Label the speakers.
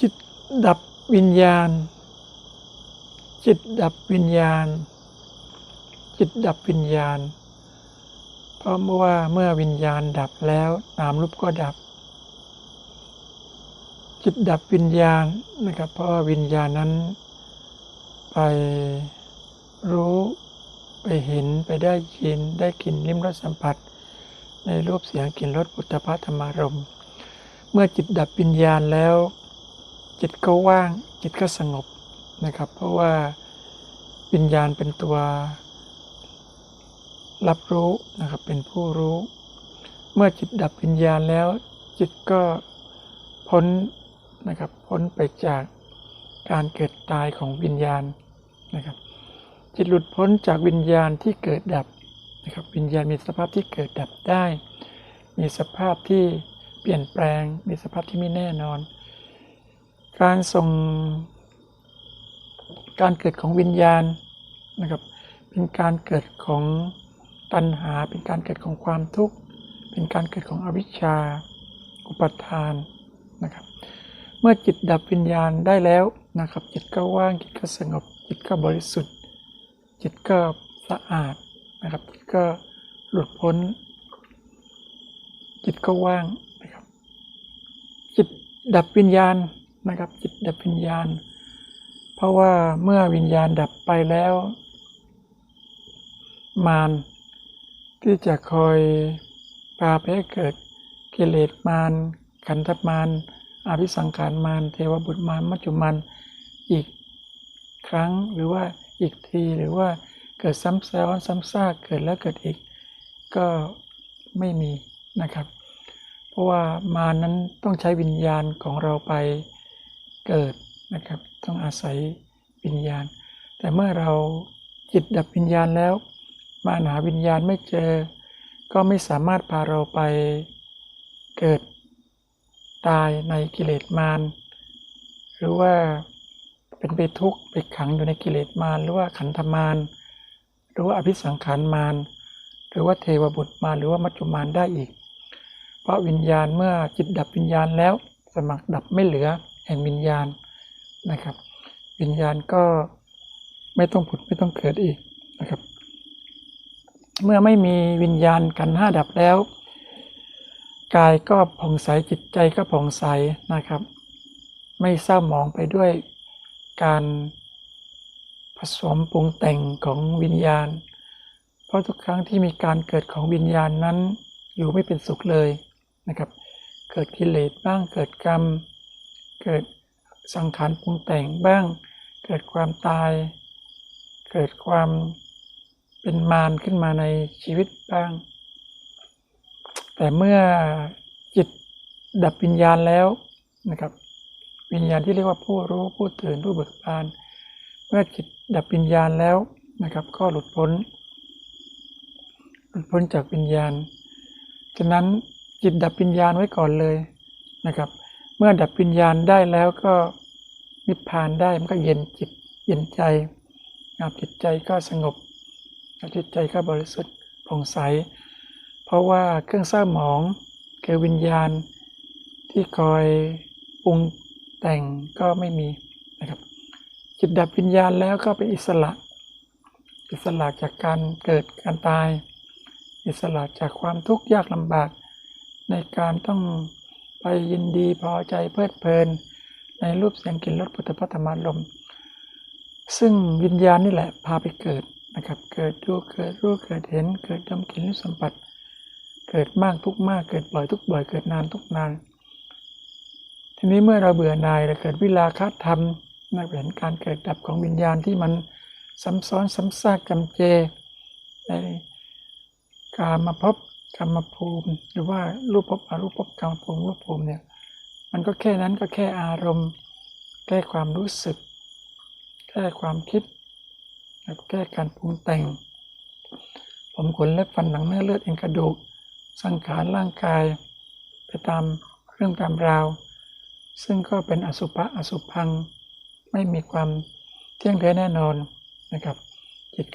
Speaker 1: จิตดับวิญญาณ จิตดับวิญญาณ จิตดับวิญญาณ เพราะว่าเมื่อวิญญาณดับแล้วนามรูปก็ดับ จิตดับวิญญาณนะครับ เพราะวิญญาณนั้น ไปรู้ไปเห็นไปได้ยินได้กลิ่นลิ้มรสสัมผัส ในรูปเสียงกลิ่นรสปุถะพธรรมารม เมื่อจิตดับวิญญาณแล้ว จิตก็ว่างจิตก็สงบนะครับ เพราะว่าวิญญาณเป็นตัว รับรู้นะครับเป็นผู้รู้ เมื่อจิตดับวิญญาณแล้ว จิตก็พ้นนะครับพ้นไปจากการเกิดตายของวิญญาณนะครับ จิตหลุดพ้นจากวิญญาณที่เกิดดับนะครับวิญญาณมีสภาพที่เกิดดับได้ มีสภาพที่เปลี่ยนแปลง มีสภาพที่ไม่แน่นอน การส่งการเกิดของวิญญาณนะครับ เป็นการเกิดของตัณหา เป็นการเกิดของความทุกข์ เป็นการเกิดของอวิชชา อุปาทานนะครับ เมื่อจิตดับวิญญาณได้แล้วนะครับ จิตก็ว่าง จิตก็สงบ จิตก็บริสุทธิ์ จิตก็สะอาดนะครับ จิตก็หลุดพ้น จิตก็ว่างนะครับ จิตดับวิญญาณ นะครับ จิตดับวิญญาณ เพราะว่าเมื่อวิญญาณดับไปแล้ว มารที่จะคอยพาไปให้เกิดกิเลสมารขันธมารอภิสังขารมารเทวบุตรมารมัจจุมารอีกครั้งหรือว่าอีกทีหรือว่าเกิดซ้ำซ้อนซ้ำซากเกิดแล้วเกิดอีก ก็ไม่มีนะครับ เพราะว่ามานั้นต้องใช้วิญญาณของเราไป เกิดนะครับ ต้องอาศัยวิญญาณ แต่เมื่อเราจิตดับวิญญาณแล้ว มาหาวิญญาณไม่เจอ ก็ไม่สามารถพาเราไปเกิดตายในกิเลสมารหรือว่าเป็นไปทุกข์ไปขังอยู่ในกิเลสมารหรือว่าขันธมารหรือว่าอภิสังขารมารหรือว่าเทวบุตรมารหรือว่ามัจจุมารได้อีก เพราะวิญญาณเมื่อจิตดับวิญญาณแล้วสมัครดับไม่เหลือ แห่งวิญญาณนะครับ วิญญาณก็ไม่ต้องผุดไม่ต้องเกิดอีกนะครับ เมื่อไม่มีวิญญาณกันห้าดับแล้ว กายก็ผ่องใสจิตใจก็ผ่องใสนะครับ ไม่เศร้าหมองไปด้วยการผสมปรุงแต่งของวิญญาณ เพราะทุกครั้งที่มีการเกิดของวิญญาณนั้นอยู่ไม่เป็นสุขเลยนะครับ เกิดกิเลสบ้างเกิดกรรม เกิดสังขารปรุงแต่งบ้าง เกิดความตาย เกิดความเป็นมารขึ้นมาในชีวิตบ้าง แต่เมื่อจิตดับวิญญาณแล้วนะครับ วิญญาณที่เรียกว่าผู้รู้ผู้ตื่นผู้เบิกบาน เมื่อจิตดับวิญญาณแล้วนะครับ ก็หลุดพ้น หลุดพ้นจากวิญญาณฉะนั้นจิตดับวิญญาณไว้ก่อนเลยนะครับ เมื่อดับวิญญาณได้แล้วก็นิพพานได้มันก็เย็นจิตเย็นใจนะจิตใจก็สงบจิตใจก็บริสุทธิ์ผ่องใส เพราะว่าเครื่องเศร้าหมองคือวิญญาณที่คอยปรุงแต่งก็ไม่มีนะครับ จิตดับวิญญาณแล้วก็เป็นอิสระ อิสระจากการเกิดการตาย อิสระจากความทุกข์ยากลำบากในการต้อง ไปยินดีพอใจเพลิดเพลิน ในรูปเสียงกลิ่นรสปุถะพัธรรมารมซึ่งวิญญาณนี่แหละพาไปเกิดนะครับ เกิดดูเกิดรู้เกิดเห็น เกิดดมกลิ่นลิ้สัมผัส เกิดมากทุกมาก เกิดบ่อยทุกบ่อย เกิดนานทุกนาน ทีนี้เมื่อเราเบื่อหน่ายเราเกิดวิลาคธรรมนักเห็นการเกิดดับของวิญญาณที่มันซ้ำซ้อนซ้ำซากจำเจในกามาพบ กรรมภูมิ หรือว่ารูปภพอรูปภพกรรมภูมิรูปภูมิเนี่ยมันก็แค่นั้นก็แค่อารมณ์ แค่ความรู้สึก แค่ความคิดแค่การปรุงแต่ง ผมขนเล็บฟันหนังเนื้อเลือดเอ็นกระดูก สังขารร่างกาย ไปตามเรื่องตามราว ซึ่งก็เป็นอสุภะอสุพัง ไม่มีความเที่ยงแท้แน่นอนนะครับจิต